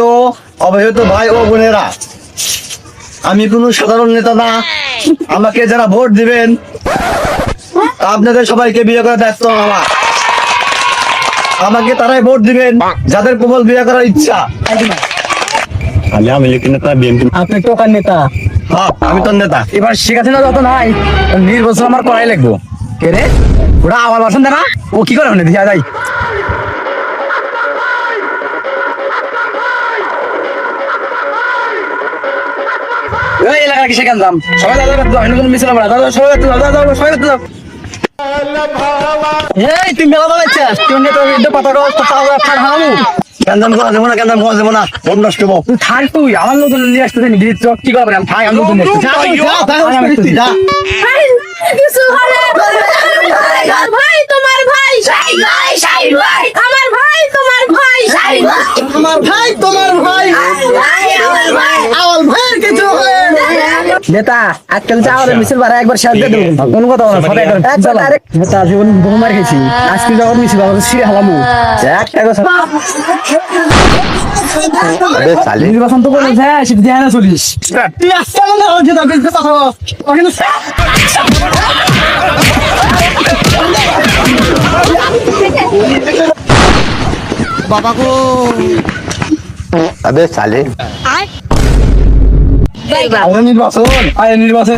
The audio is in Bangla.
ও অবহেত ভাই ও বোনেরা আমি কোনো সাধারণ নেতা না। আমাকে যারা ভোট দিবেন আপনাদের সবাইকে বিয়ে করার দায়িত্ব আমার। আমাকে তারাই ভোট দিবেন যাদের প্রবল বিয়ে করার ইচ্ছা। আমি আমি নেতা বিএনপি আপনি টোকার নেতা। হ্যাঁ আমি তোর নেতা। এবার শেখ হাসিনা যত নাই নির্বাচন আমার করাই লাগবো। কে রে? ওটা আওয়াজ আসেন না? ও কি করে মানে? দেখা যায় এই এলাকার কিসে কেন যাম সবাই দাদা দাদা মিছিল আমরা দাদা সবাই দাদা দাদা সবাই দাদা এই তুমি মেলা বানাইছিস তুই নেতা কিন্তু পাতা রোজ তো তাও খান হামু কেন্দ্র করা যাব না কেন্দ্র করা যাব না ভোট নষ্ট হব তুই থাক তুই আমার নতুন নিয়ে আসতে নি দিদি কি করবে আমি থাক আমি নতুন। ভাই তোমার ভাই শাহিদ ভাই শাহিদ ভাই আমার ভাই আমার ভাই আমার ভাইয়ের কিছু হলে নেতা আজকাল যা আমাদের আচ্ছা। মিছিল ভাড়া একবার সাহায্য দেবো। কোন কথা না। সবাই একবার ডাইরেক্ট নেতা জীবন বহু মার খেয়েছি। আজকে যখন মিছিল আমাদের সিরে হালামু একটা কথা। নির্বাচন তো করে যায় চলিস। তুই না তোকে বাবা গো। আবে সালে আয়। নির্বাচন আয় নির্বাচন